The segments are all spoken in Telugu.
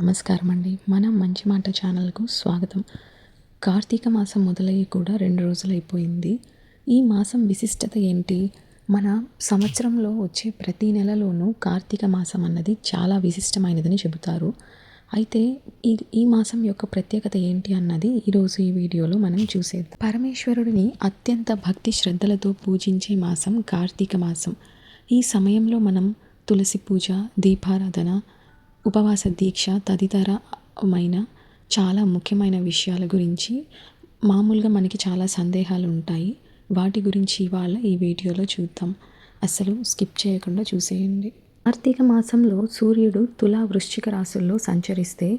నమస్కారం అండి మన మంచి మాట ఛానల్కు స్వాగతం. కార్తీక మాసం మొదలయ్యి కూడా రెండు రోజులు అయిపోయింది ఈ మాసం విశిష్టత ఏంటి? మన సంవత్సరంలో వచ్చే ప్రతి నెలలోనూ కార్తీక మాసం అన్నది చాలా విశిష్టమైనదని చెబుతారు. అయితే ఈ ఈ మాసం యొక్క ప్రత్యేకత ఏంటి అన్నది ఈరోజు ఈ వీడియోలో మనం చూసేద్దాం. పరమేశ్వరుడిని అత్యంత భక్తి శ్రద్ధలతో పూజించే మాసం కార్తీక మాసం. ఈ సమయంలో మనం తులసి పూజ దీపారాధన ఉపవాస దీక్ష తదితరమైన చాలా ముఖ్యమైన విషయాల గురించి మామూలుగా మనకి చాలా సందేహాలు ఉంటాయి. వాటి గురించి ఇవాళ ఈ వీడియోలో చూద్దాం. అసలు స్కిప్ చేయకుండా చూసేయండి. కార్తీక మాసంలో సూర్యుడు తులా వృశ్చిక రాశుల్లో సంచరిస్తే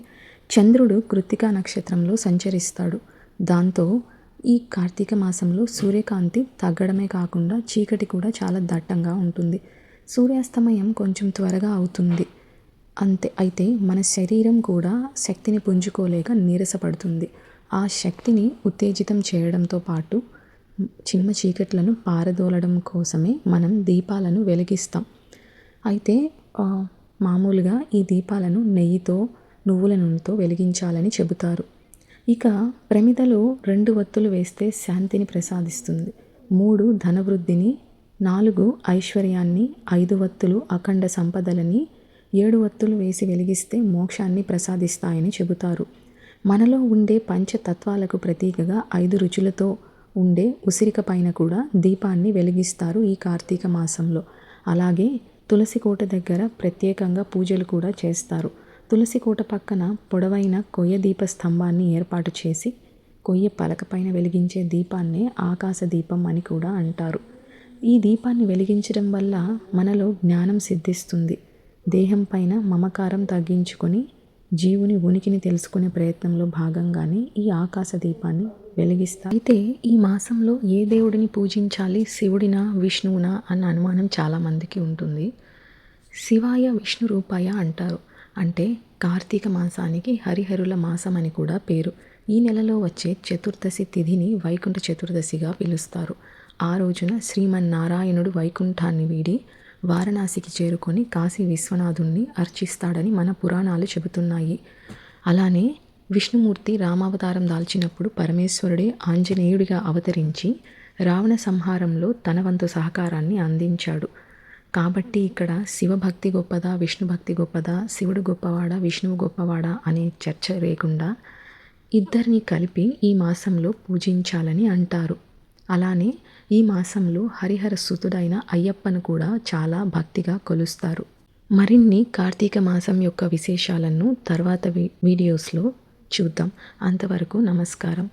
చంద్రుడు కృత్తికా నక్షత్రంలో సంచరిస్తాడు. దాంతో ఈ కార్తీక మాసంలో సూర్యకాంతి తగ్గడమే కాకుండా చీకటి కూడా చాలా దట్టంగా ఉంటుంది. సూర్యాస్తమయం కొంచెం త్వరగా అవుతుంది. అంతే అయితే మన శరీరం కూడా శక్తిని పుంజుకోలేక నీరసపడుతుంది. ఆ శక్తిని ఉత్తేజితం చేయడంతో పాటు చిమ్మ చీకట్లను పారదోలడం కోసమే మనం దీపాలను వెలిగిస్తాం. అయితే మామూలుగా ఈ దీపాలను నెయ్యితో నువ్వుల నూనెతో వెలిగించాలని చెబుతారు. ఇక ప్రమిదలో రెండు వత్తులు వేస్తే శాంతిని ప్రసాదిస్తుంది. మూడు ధనవృద్ధిని నాలుగు ఐశ్వర్యాన్ని ఐదు వత్తులు అఖండ సంపదలని ఏడు వత్తులు వేసి వెలిగిస్తే మోక్షాన్ని ప్రసాదిస్తాయని చెబుతారు. మనలో ఉండే పంచతత్వాలకు ప్రతీకగా ఐదు రుచులతో ఉండే ఉసిరిక పైన కూడా దీపాన్ని వెలిగిస్తారు ఈ కార్తీక మాసంలో. అలాగే తులసి కోట దగ్గర ప్రత్యేకంగా పూజలు కూడా చేస్తారు. తులసి కోట పక్కన పొడవైన కొయ్య దీప స్తంభాన్ని ఏర్పాటు చేసి కొయ్య పలకపైన వెలిగించే దీపాన్నే ఆకాశ దీపం అని కూడా అంటారు. ఈ దీపాన్ని వెలిగించడం వల్ల మనలో జ్ఞానం సిద్ధిస్తుంది. దేహం పైన మమకారం తగ్గించుకొని జీవుని ఉనికిని తెలుసుకునే ప్రయత్నంలో భాగంగానే ఈ ఆకాశ దీపాన్ని వెలిగిస్తారు అయితే ఈ మాసంలో ఏ దేవుడిని పూజించాలి శివుడినా విష్ణువునా అన్న అనుమానం చాలామందికి ఉంటుంది. శివాయ విష్ణు రూపాయ అంటారు. అంటే కార్తీక మాసానికి హరిహరుల మాసం అని కూడా పేరు. ఈ నెలలో వచ్చే చతుర్దశి తిథిని వైకుంఠ చతుర్దశిగా పిలుస్తారు. ఆ రోజున శ్రీమన్నారాయణుడు వైకుంఠాన్ని వీడి వారణాసికి చేరుకొని కాశీ విశ్వనాథుణ్ణి అర్చిస్తాడని మన పురాణాలు చెబుతున్నాయి. అలానే విష్ణుమూర్తి రామావతారం దాల్చినప్పుడు పరమేశ్వరుడే ఆంజనేయుడిగా అవతరించి రావణ సంహారంలో తన వంతు సహకారాన్ని అందించాడు. కాబట్టి ఇక్కడ శివభక్తి గొప్పదా విష్ణుభక్తి గొప్పదా శివుడు గొప్పవాడా విష్ణువు గొప్పవాడా అనే చర్చ లేకుండా ఇద్దరిని కలిపి ఈ మాసంలో పూజించాలని అంటారు. అలానే ఈ మాసంలో హరిహర సుతుడైన అయ్యప్పను కూడా చాలా భక్తిగా కొలుస్తారు. మరిన్ని కార్తీక మాసం యొక్క విశేషాలను తర్వాత వీడియోస్లో చూద్దాం. అంతవరకు నమస్కారం.